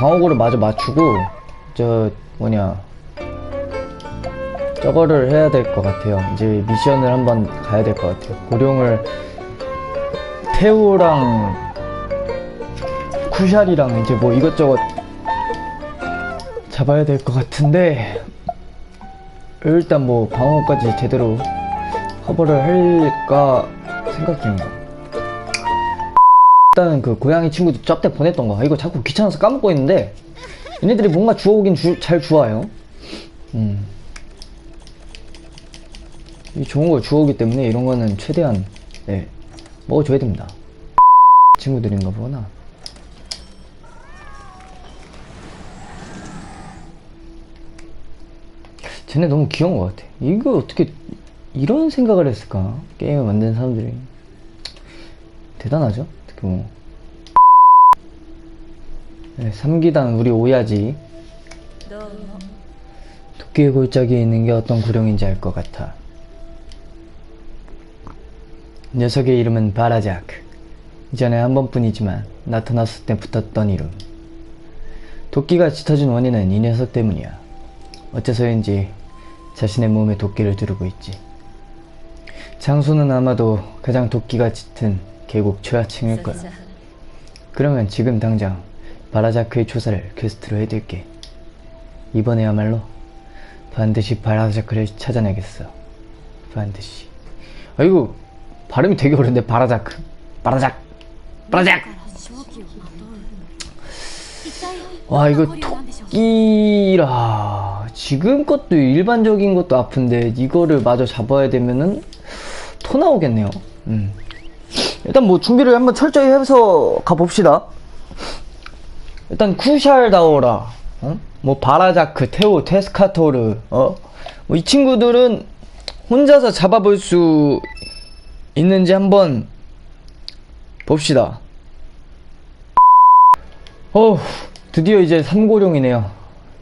방어구를 마저 맞추고 저 뭐냐 저거를 해야 될 것 같아요. 이제 미션을 한번 가야 될 것 같아요. 고룡을 태우랑 쿠샬이랑 이제 뭐 이것저것 잡아야 될 것 같은데 일단 뭐 방어까지 제대로 커버를 할까 생각 중입니다. 일단은 그 고양이 친구들 짭때 보냈던 거 이거 자꾸 귀찮아서 까먹고 있는데 얘네들이 뭔가 주워오긴 주- 잘 주워요. 음. 이 좋은 걸 주워오기 때문에 이런 거는 최대한 네, 먹어줘야 됩니다. 친구들인가 보구나. 쟤네 너무 귀여운 것 같아. 이거 어떻게 이런 생각을 했을까? 게임을 만든 사람들이 대단하죠. 어떻게 보면. 네, 3기단 우리 오야지. 도끼의 골짜기에 있는 게 어떤 구령인지 알 것 같아. 녀석의 이름은 바라자크. 이전에 한 번뿐이지만 나타났을 때 붙었던 이름. 도끼가 짙어진 원인은 이 녀석 때문이야. 어째서인지 자신의 몸에 도끼를 두르고 있지. 장소는 아마도 가장 도끼가 짙은 계곡 최하층일 거야. 그러면 지금 당장 바라자크의 조사를 퀘스트로 해둘게. 이번에야말로 반드시 바라자크를 찾아내겠어. 반드시. 아 이거 발음이 되게 어려운데 바라자크. 바라작. 바라작. 와 이거 토끼라 지금 것도 일반적인 것도 아픈데 이거를 마저 잡아야 되면은 토 나오겠네요. 음. 일단 뭐 준비를 한번 철저히 해서 가봅시다. 일단 쿠샬 다오라, 어? 뭐 바라자크, 테오, 테스카토르, 어? 뭐 이 친구들은 혼자서 잡아볼 수 있는지 한번 봅시다. 어, 드디어 이제 삼고룡이네요.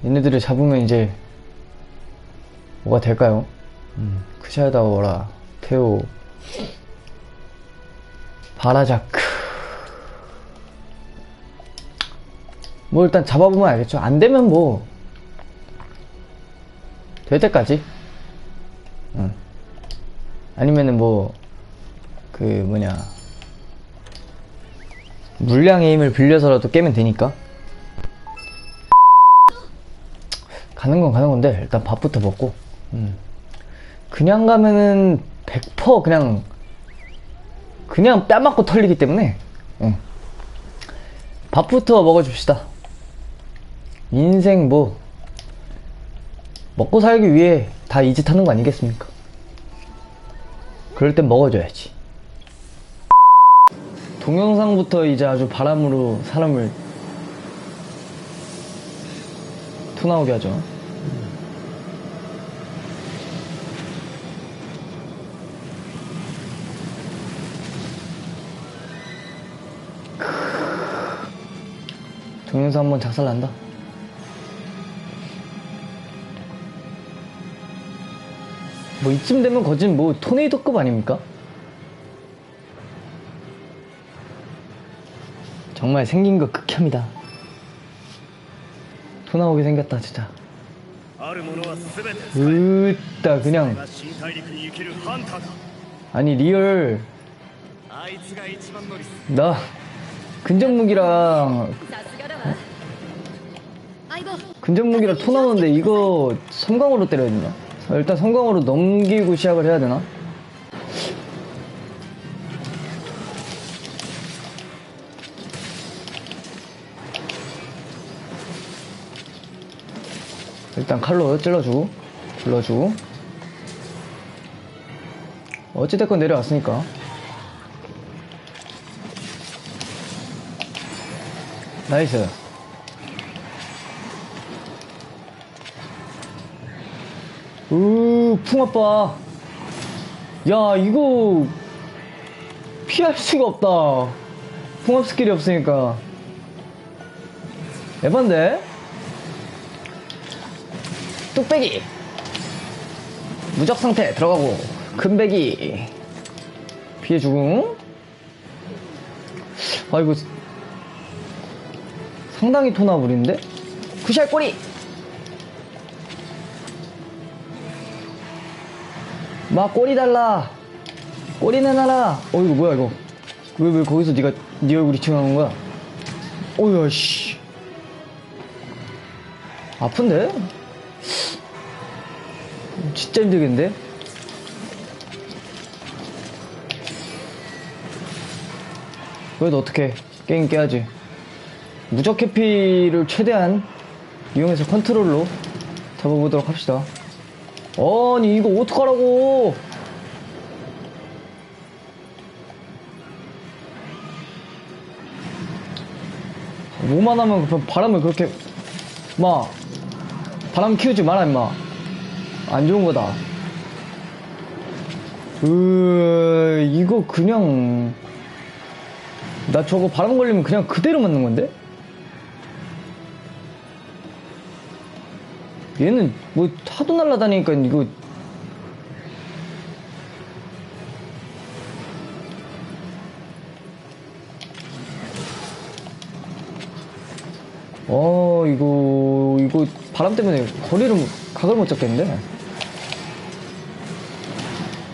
얘네들을 잡으면 이제 뭐가 될까요? 음, 쿠샬다오라, 테오, 바라자크. 뭐 일단 잡아보면 알겠죠. 안 되면 뭐 될 때까지. 응. 아니면은 뭐 그 뭐냐 물량의 힘을 빌려서라도 깨면 되니까. 가는 건 가는 건데 일단 밥부터 먹고. 음. 그냥 가면은 100% 그냥 그냥 뺨 맞고 털리기 때문에 응. 밥부터 먹어줍시다. 인생 뭐 먹고 살기 위해 다 이 짓 하는 거 아니겠습니까? 그럴 땐 먹어줘야지. 동영상부터 이제 아주 바람으로 사람을 토 나오게 하죠. 동영상 한번 작살난다. 뭐 이쯤 되면 거진 뭐 토네이도급 아닙니까? 정말 생긴 거 극혐이다. 토 나오게 생겼다 진짜. 으따 그냥 아니 리얼 나 근접무기랑 어? 근접무기랑 토 나오는데 이거 섬광으로 때려야 되나? 일단 섬광으로 넘기고 시작을 해야 되나? 일단 칼로 찔러주고 불러주고. 어찌됐건 내려왔으니까. 나이스 으, 풍아빠. 야, 이거, 피할 수가 없다. 풍압 스킬이 없으니까. 에반데? 뚝배기. 무적 상태 들어가고, 금배기. 피해 주고. 아이고, 상당히 토나불인데? 쿠샬 꼬리! 마 꼬리 달라! 꼬리 내놔라! 어 이거 뭐야 이거 왜 왜 거기서 네가 네 얼굴이 튀어나온 거야? 어이야 씨 아픈데? 진짜 힘들겠는데? 그래도 어떻게 게임 깨야지 무적 해피를 최대한 이용해서 컨트롤로 잡아보도록 합시다 아니 이거 어떡하라고? 뭐만 하면 그 바람을 그렇게 마 바람 키우지 마라 임마. 안 좋은 거다. 으 이거 그냥 나 저거 바람 걸리면 그냥 그대로 맞는 건데? 얘는 뭐 하도 날라다니니까 이거. 어 이거 이거 바람 때문에 거리를 못- 각을 못 잡겠는데?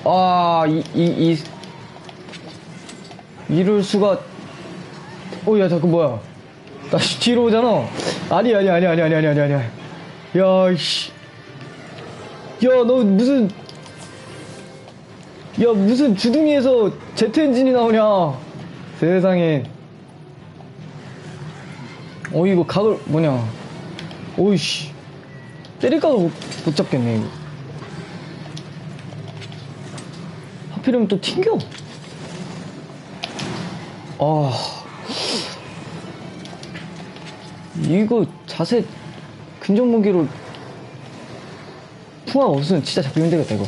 아이 이 이. 이럴 수가. 어야 잠깐 뭐야? 다시 뒤로 오잖아. 아니 아니 아니 아니 아니 아니 아니 아니 야이씨. 야 너 무슨 야 무슨 주둥이에서 제트 엔진이 나오냐? 세상에. 어 이거 각을 뭐냐. 오이씨. 때릴까도 못, 못 잡겠네 이거. 하필이면 또 튕겨. 아. 이거 자세 근접 무기로 풍화가 없으면 진짜 잡기 힘들겠다 이거.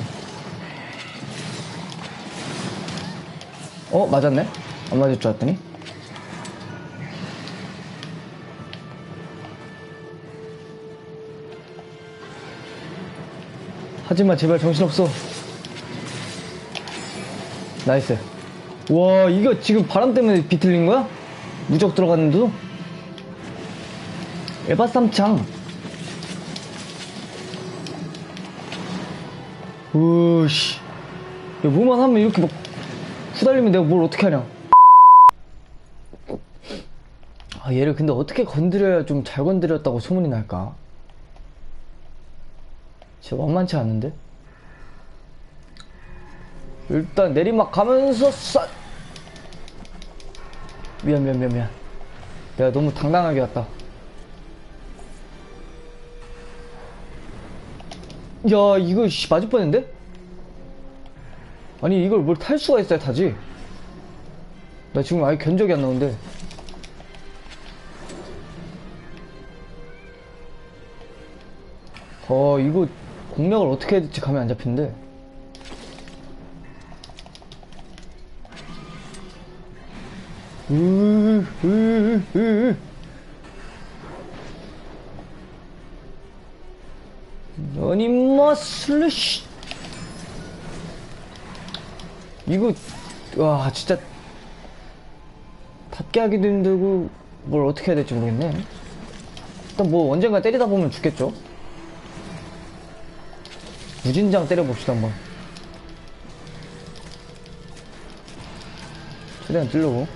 어 맞았네? 안 맞을 줄 알았더니. 하지만 제발 정신없어. 나이스. 와 이거 지금 바람 때문에 비틀린 거야? 무적 들어갔는데도? 에바 쌈창 으씨. 야 뭐만 하면 이렇게 막 후달리면 내가 뭘 어떻게 하냐. 아 얘를 근데 어떻게 건드려야 좀 잘 건드렸다고 소문이 날까? 진짜 만만치 않은데? 일단 내리막 가면서 쏴! 미안 미안 미안 미안. 내가 너무 당당하게 왔다 야 이거 씨 맞을 뻔했는데? 아니 이걸 뭘 탈 수가 있어야 타지 나 지금 아예 견적이 안 나오는데 어 이거 공략을 어떻게 해야 될지 감이 안 잡히는데 으, 으, 으. 아니 뭐 슬래시. 이거 와 진짜. 닿게 하기도 힘들고 뭘 어떻게 해야 될지 모르겠네. 일단 뭐 언젠가 때리다 보면 죽겠죠. 무진장 때려봅시다 한번. 최대한 찔러고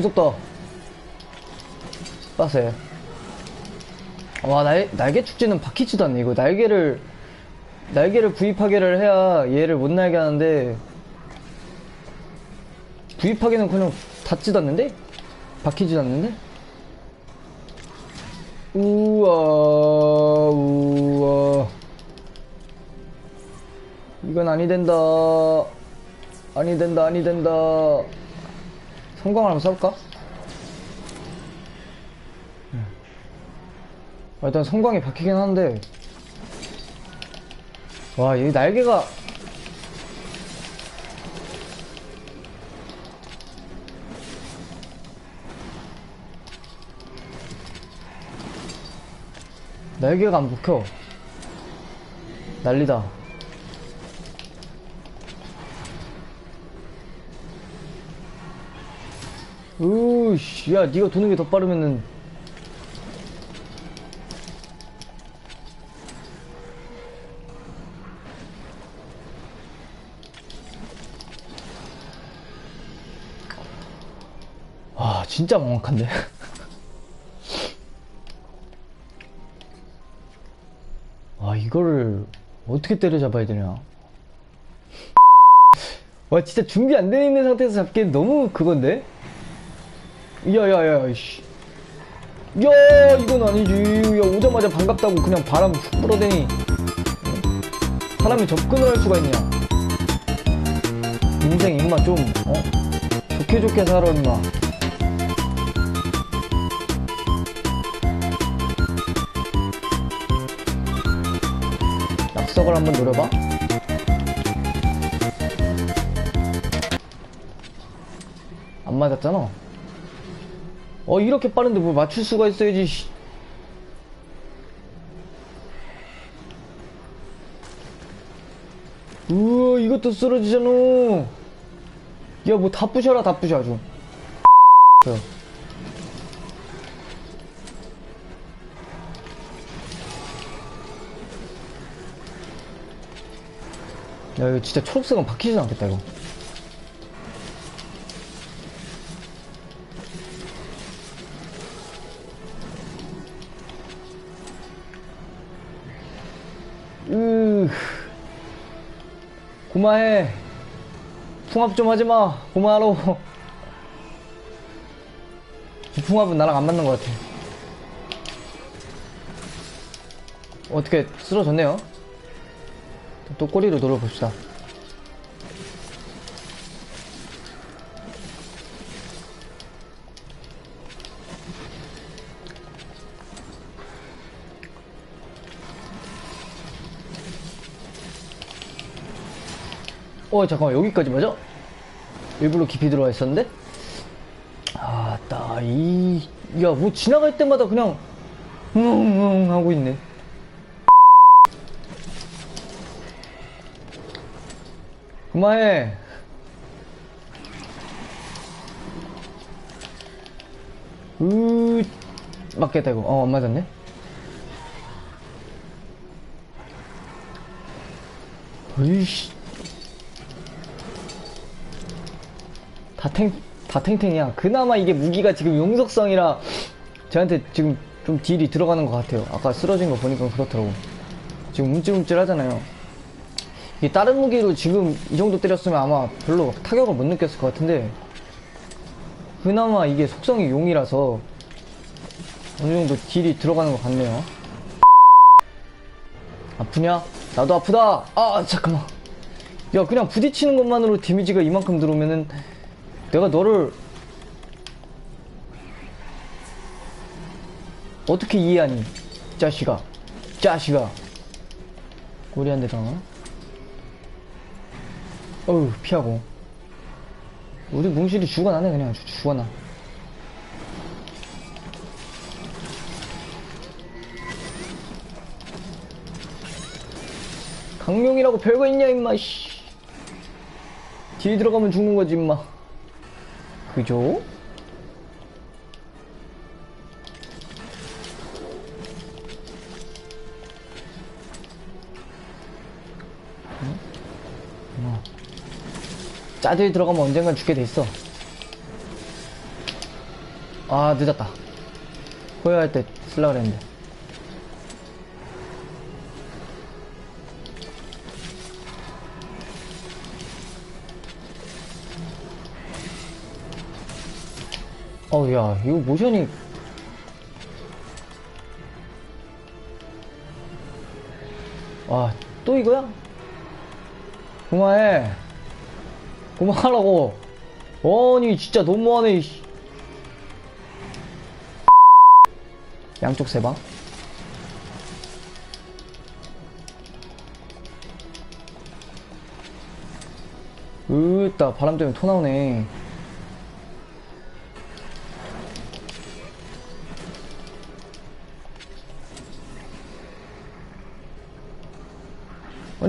무섭다. 빠세. 와, 날, 날개 축제는 박히지도 않네. 이거 날개를, 날개를 부입하게를 해야 얘를 못 날게 하는데, 부입하게는 그냥 닿지도 않는데? 박히지도 않는데? 우와, 우와. 이건 아니 된다. 아니 된다, 아니 된다. 성광을 한번 써볼까? 아, 일단 성광이 박히긴 한데. 와, 이 날개가. 날개가 안 붙여. 난리다. 으씨, 야, 니가 도는 게 더 빠르면은. 와, 진짜 명확한데? 와, 이거를 어떻게 때려잡아야 되냐? 와, 진짜 준비 안 돼 있는 상태에서 잡기엔 너무 그건데? 야야야 씨. 야 이건 아니지. 야 오자마자 반갑다고 그냥 바람 훅 불어대니. 사람이 접근을 할 수가 있냐? 인생 임마 좀 어? 좋게 좋게 살아 임마 낙석을 한번 노려봐. 안 맞았잖아 어 이렇게 빠른데 뭘 맞출 수가 있어야지 씨. 우와 이것도 쓰러지잖아 야 뭐 다 부셔라 다 부셔 아주 야. 야 이거 진짜 초록색은 박히진 않겠다 이거 고마해. 풍합 좀 하지 마. 고마하러 이 풍합은 나랑 안 맞는 것 같아. 어떻게 쓰러졌네요? 또 꼬리로 노려봅시다 어 잠깐만 여기까지 맞아? 일부러 깊이 들어와 있었는데? 아따 이야 뭐 지나갈 때마다 그냥 응응 하고 있네. 그만해. 으 맞겠다 이거. 어안 맞았네. 으이씨 다 탱, 다 탱탱이야. 그나마 이게 무기가 지금 용속성이라 저한테 지금 좀 딜이 들어가는 것 같아요. 아까 쓰러진 거 보니까 그렇더라고. 지금 움찔움찔 하잖아요. 이게 다른 무기로 지금 이 정도 때렸으면 아마 별로 타격을 못 느꼈을 것 같은데 그나마 이게 속성이 용이라서 어느 정도 딜이 들어가는 것 같네요. 아프냐? 나도 아프다! 아, 잠깐만. 야, 그냥 부딪히는 것만으로 데미지가 이만큼 들어오면은 내가 너를 어떻게 이해하니? 자식아. 자식아. 꼬리 한대 더. 어우, 피하고. 우리 뭉실이 죽어나네, 그냥. 죽- 죽어나. 강명이라고 별거 있냐, 임마, 씨. 딜 들어가면 죽는 거지, 임마. 그죠? 응? 어. 짜들이 들어가면 언젠간 죽게 돼 있어. 아, 늦었다. 후회할 때 쓸라 그랬는데. 어우 야 이거 모션이. 아또 이거야? 그만해. 그만하라고. 아니 진짜 너무하네 양쪽 세방? 으따 바람 때문에 토 나오네.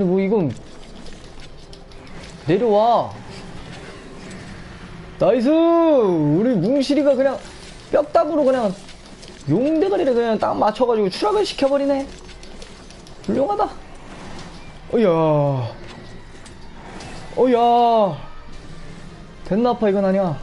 아니, 뭐, 이건, 내려와. 나이스! 우리 뭉실이가 그냥 뼈다구로 그냥 용대가리를 그냥 딱 맞춰가지고 추락을 시켜버리네. 훌륭하다. 어야. 어야. 됐나 아파 이건 아니야.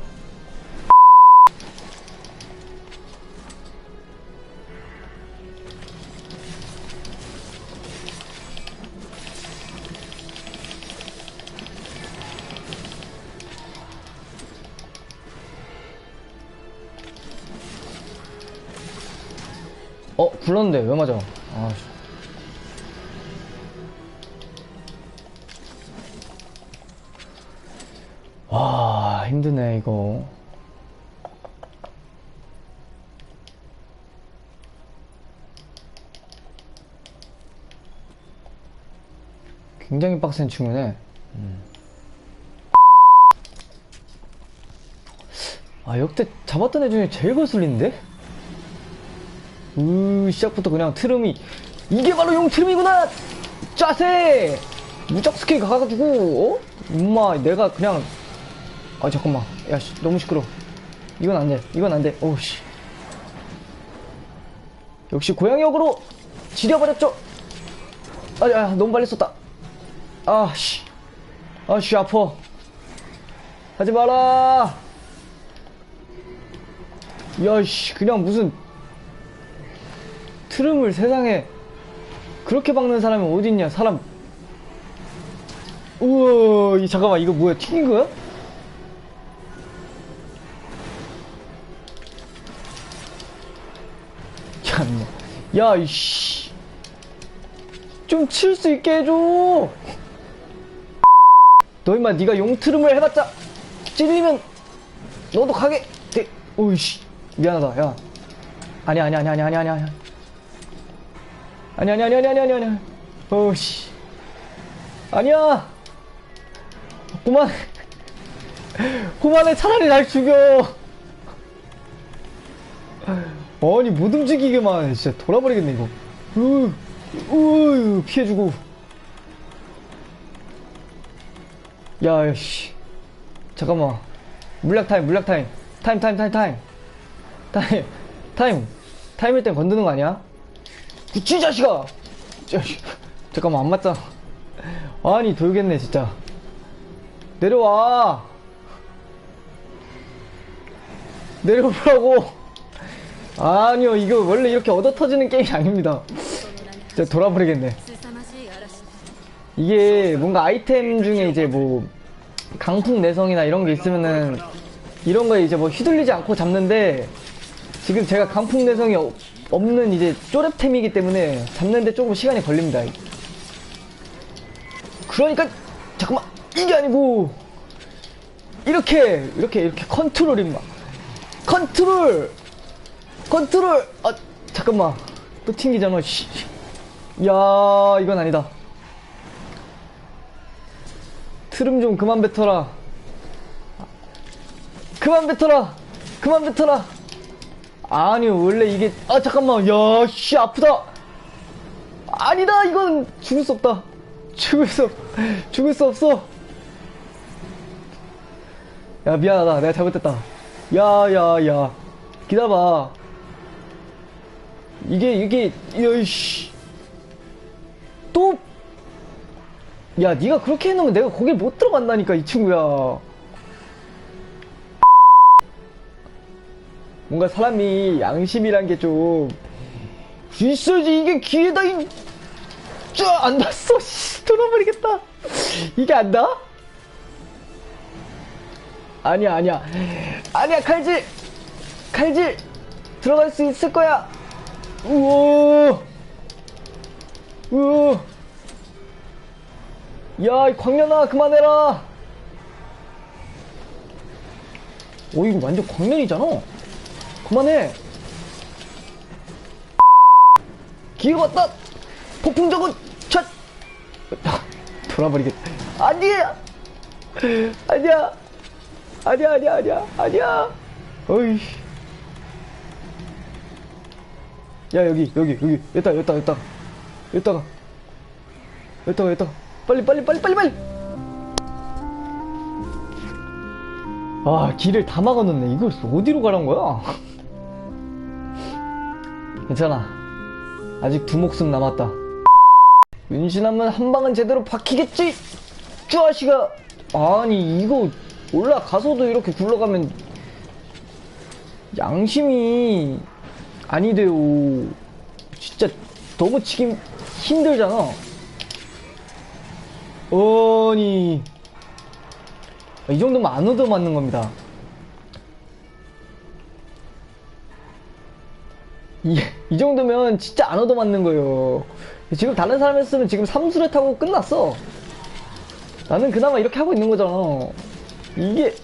어, 굴렀는데 왜 맞아? 아, 씨. 와, 힘드네, 이거. 굉장히 빡센 친구네. 음. 아, 역대 잡았던 애 중에 제일 거슬리는데? 으, 시작부터 그냥 트름이, 이게 바로 용 트름이구나! 짜세! 무적 스킬 가가지고, 어? 엄마, 내가 그냥, 아, 잠깐만. 야, 씨, 너무 시끄러. 이건 안 돼. 이건 안 돼. 어우, 씨. 역시 고양이역으로 지려버렸죠? 아, 야, 너무 빨리 썼다. 아, 씨. 아, 씨, 아파. 하지 마라! 야, 씨, 그냥 무슨, 트름을 세상에 그렇게 박는 사람이 어딨냐 사람. 우와 이 잠깐만 이거 뭐야 튀긴 거야? 참나 야 이씨. 좀 칠 수 있게 해줘. 너 임마 네가 용 트름을 해봤자 찔리면 너도 가게. 돼 오이씨 미안하다 야. 아니야 아니야 아니야 아니야 아니야 아니야 아니 아니 아니 아니 아니 아니 아니. 어씨. 아니야. 그만. 그만해 차라리 날 죽여. 아니 못 움직이게만 해. 진짜 돌아버리겠네 이거. 으, 으, 피해주고. 야씨. 잠깐만. 물약 타임 물약 타임. 타임 타임 타임 타임. 타임 타임. 타임일 땐 건드는 거 아니야? 미친 자식아! 자식. 잠깐만 안 맞다 아니 돌겠네 진짜. 내려와. 내려오라고. 아니요 이거 원래 이렇게 얻어 터지는 게임이 아닙니다. 진짜 돌아버리겠네. 이게 뭔가 아이템 중에 이제 뭐 강풍 내성이나 이런 게 있으면은 이런 거에 이제 뭐 휘둘리지 않고 잡는데 지금 제가 강풍 내성이 없- 없는 이제 쪼렙템이기 때문에 잡는데 조금 시간이 걸립니다. 그러니까 잠깐만 이게 아니고 이렇게 이렇게 이렇게 컨트롤 임마 컨트롤 컨트롤 아 잠깐만 또 튕기잖아 씨. 야 이건 아니다. 트름 좀 그만 뱉어라. 그만 뱉어라. 그만 뱉어라. 아니 원래 이게 아 잠깐만 야씨 아프다. 아니다 이건 죽을 수 없다. 죽을 수 없- 죽을 수 없어. 야 미안하다 내가 잘못했다. 야야야 기다봐. 이게 이게 야이씨 또 야, 네가 그렇게 해놓으면 내가 거길 못 들어간다니까, 이 친구야. 뭔가 사람이 양심이란 게 좀 있어야지. 이게 귀에다 이, 쫙안 닿았어. 씨, 돌아버리겠다. 이게 안 닿아? 아니야, 아니야. 아니야, 칼질! 칼질! 들어갈 수 있을 거야! 우와! 우와! 야, 이 광년아, 그만해라! 오, 이거 완전 광년이잖아? 그만해! 기회가 왔다! 폭풍 적은, 첫! 돌아버리겠다. 아니야! 아니야! 아니야, 아니야, 아니야, 아니야! 어이. 야, 여기, 여기, 여기. 여기다, 여기다, 여기다. 여기다가. 여기다가, 여기다가. 빨리, 빨리, 빨리, 빨리, 빨리! 아, 길을 다 막아놓네. 이걸 어디로 가란 거야? 괜찮아. 아직 두 목숨 남았다. 윤신하면 한 방은 제대로 박히겠지? 쭈아씨가. 아니, 이거 올라가서도 이렇게 굴러가면 양심이 아니 돼요. 진짜 너무 치기 힘들잖아. 아니. 이 정도면 안 얻어 맞는 겁니다. 이, 이 정도면 진짜 안 얻어맞는 거예요. 지금 다른 사람 했으면 지금 삼수를 타고 끝났어. 나는 그나마 이렇게 하고 있는 거잖아. 이게.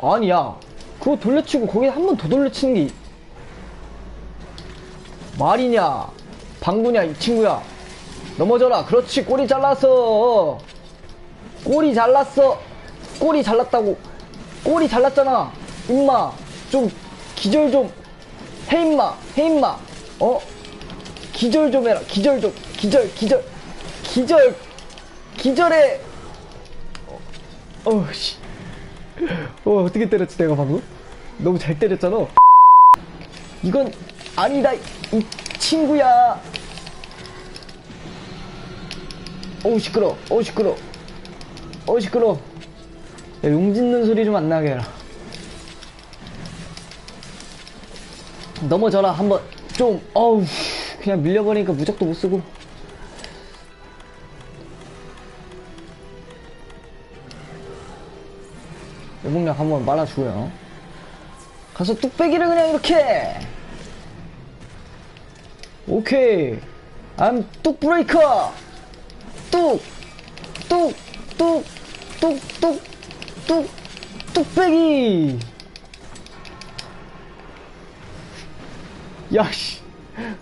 아니야. 그거 돌려치고 거기 한 번 더 돌려치는 게 말이냐? 방구냐, 이 친구야? 넘어져라. 그렇지. 꼬리 잘랐어. 꼬리 잘랐어. 꼬리 잘랐다고. 꼬리 잘랐잖아. 임마. 좀 기절 좀 해 임마. 해 임마. 어? 기절 좀 해라. 기절 좀. 기절 기절. 기절. 기절해. 어, 어 씨. 어, 어떻게 때렸지 내가 방금? 너무 잘 때렸잖아. 이건 아니다. 이 친구야. 어우 시끄러. 어우 시끄러. 어우 시끄러. 야, 용 짖는 소리 좀 안 나게 해라. 넘어져라. 한번 좀 어우 그냥 밀려버리니까 무적도 못 쓰고. 외복력 한번 말아주고요. 가서 뚝배기를 그냥 이렇게. 오케이. I'm 뚝 브레이커. 뚝뚝뚝뚝뚝뚝 뚝배기 야, 씨.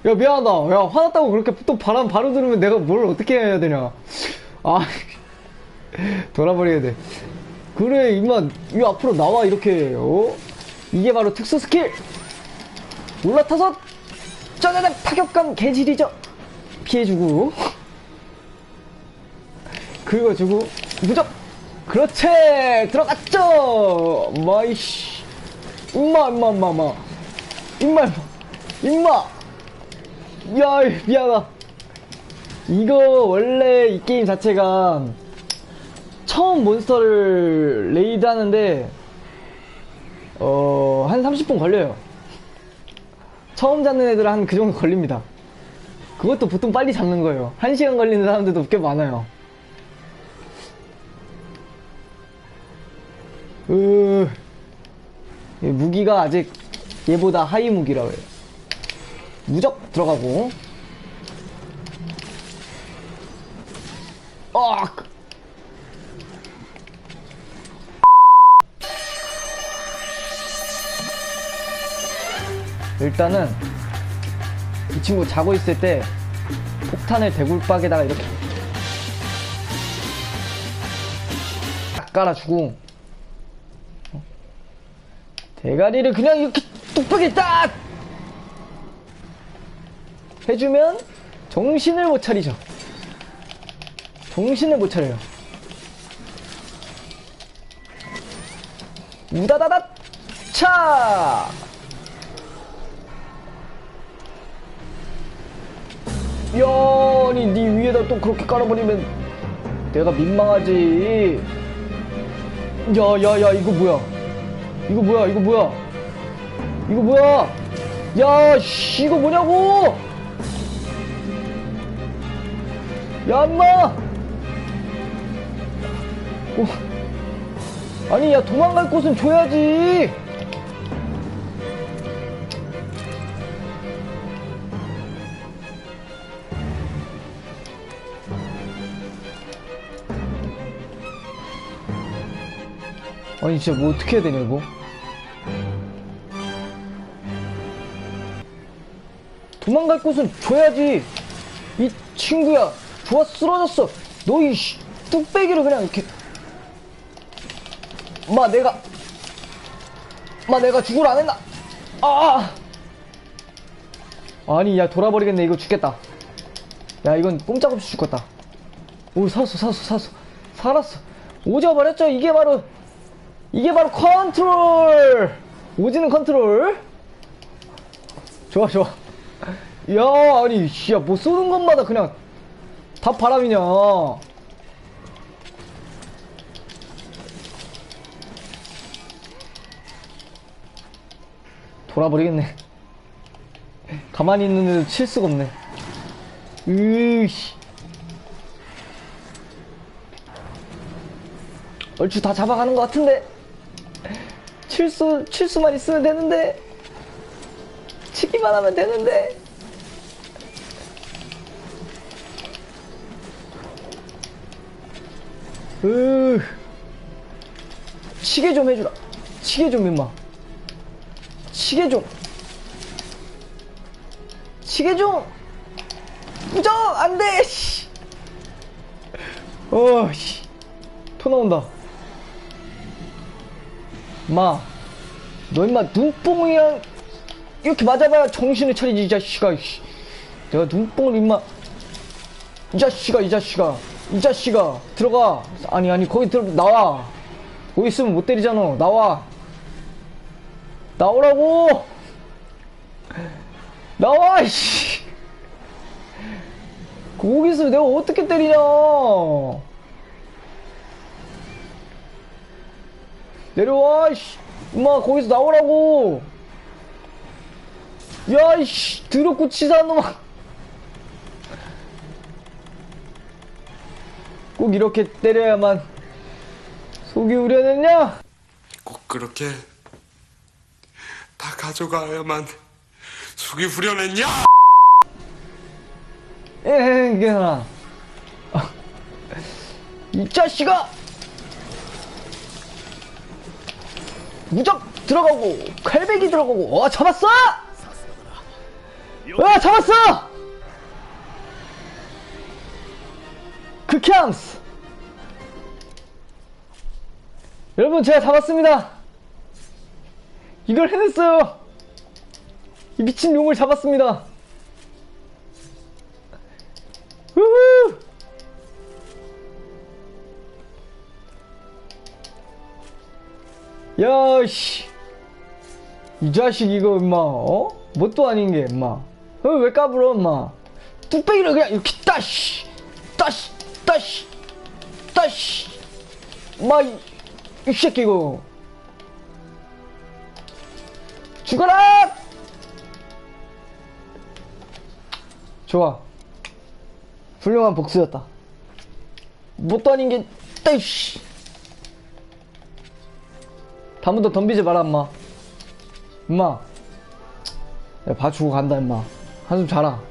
야, 미안하다. 야, 화났다고 그렇게 또 바람 바로 들으면 내가 뭘 어떻게 해야 되냐. 아, 돌아버려야 돼. 그래, 임마, 이 앞으로 나와, 이렇게, 어? 이게 바로 특수 스킬! 올라타서, 짜자잔, 타격감 개질이죠? 피해주고. 긁어주고, 무적! 그렇지! 들어갔죠! 마이씨. 임마, 임마, 임마, 임마. 임마, 임마. 야, 미안하다. 이거 원래 이 게임 자체가 처음 몬스터를 레이드 하는데 어, 한 30분 걸려요. 처음 잡는 애들은 한 그 정도 걸립니다. 그것도 보통 빨리 잡는 거예요. 1시간 걸리는 사람들도 꽤 많아요. 으, 이 무기가 아직 얘보다 하이 무기라고 해요. 무적 들어가고 아 일단은 이 친구 자고 있을 때 폭탄을 대굴박에다가 이렇게 딱 깔아주고 어? 대가리를 그냥 이렇게 뚝배기 딱 해주면 정신을 못 차리죠. 정신을 못 차려요. 우다다다 차! 야, 아니, 네 위에다 또 그렇게 깔아버리면 내가 민망하지. 야, 야, 야, 이거 뭐야? 이거 뭐야? 이거 뭐야? 이거 뭐야? 야, 씨, 이거 뭐냐고! 야, 엄마! 어. 아니, 야, 도망갈 곳은 줘야지! 아니, 진짜 뭐 어떻게 해야 되냐, 이거? 도망갈 곳은 줘야지! 이 친구야! 좋아 쓰러졌어. 너 이 뚝배기를 그냥 이렇게. 마 내가. 마 내가 죽으라 안 했나? 아! 아니 야 돌아버리겠네. 이거 죽겠다. 야 이건 꼼짝없이 죽겠다. 오 살았어 살았어 살았어. 살았어. 오져버렸죠? 이게 바로 이게 바로 컨트롤! 오지는 컨트롤? 좋아 좋아. 야 아니 씨야 뭐 쏘는 것마다 그냥 다 바람이냐? 돌아버리겠네. 가만히 있는 애도 칠 수가 없네. 으이씨. 얼추 다 잡아가는 것 같은데? 칠수 칠수만 있으면 되는데? 치기만 하면 되는데 으 치게 좀 해주라. 치게 좀 임마. 치게 좀. 치게 좀. 부정 안돼 씨. 어씨. 토 나온다. 마, 너 임마 눈뽕이랑 이렇게 맞아봐야 정신을 차리지 이 자식아. 씨. 내가 눈뽕을 임마. 이 자식아 이 자식아 이 자식아 들어가. 아니 아니 거기 들어 나와. 거기 있으면 못 때리잖아. 나와. 나오라고. 나와 씨. 거기 있으면 내가 어떻게 때리냐. 내려와, 이씨. 엄마, 거기서 나오라고. 야, 이씨. 더럽고 치사한 놈아. 꼭 이렇게 때려야만 속이 우려냈냐? 꼭 그렇게 다 가져가야만 속이 후련했냐? 에, 이게 하나. 아, 이 자식아! 무적 들어가고, 칼배기 들어가고, 어, 잡았어! 어, 잡았어! 극향스! 여러분, 제가 잡았습니다! 이걸 해냈어요! 이 미친 용을 잡았습니다! 우후! 야, 씨. 이 자식 이거 임마, 어? 뭣도 아닌 게 임마. 어, 왜 까불어 임마. 뚝배기를 그냥 이렇게 따시, 따시, 따시, 따시. 마, 이, 이 새끼 이거. 죽어라! 좋아. 훌륭한 복수였다. 뭣도 아닌 게, 따이씨. 다음부터 덤비지 마라, 임마. 임마. 야, 봐주고 간다, 임마. 한숨 자라.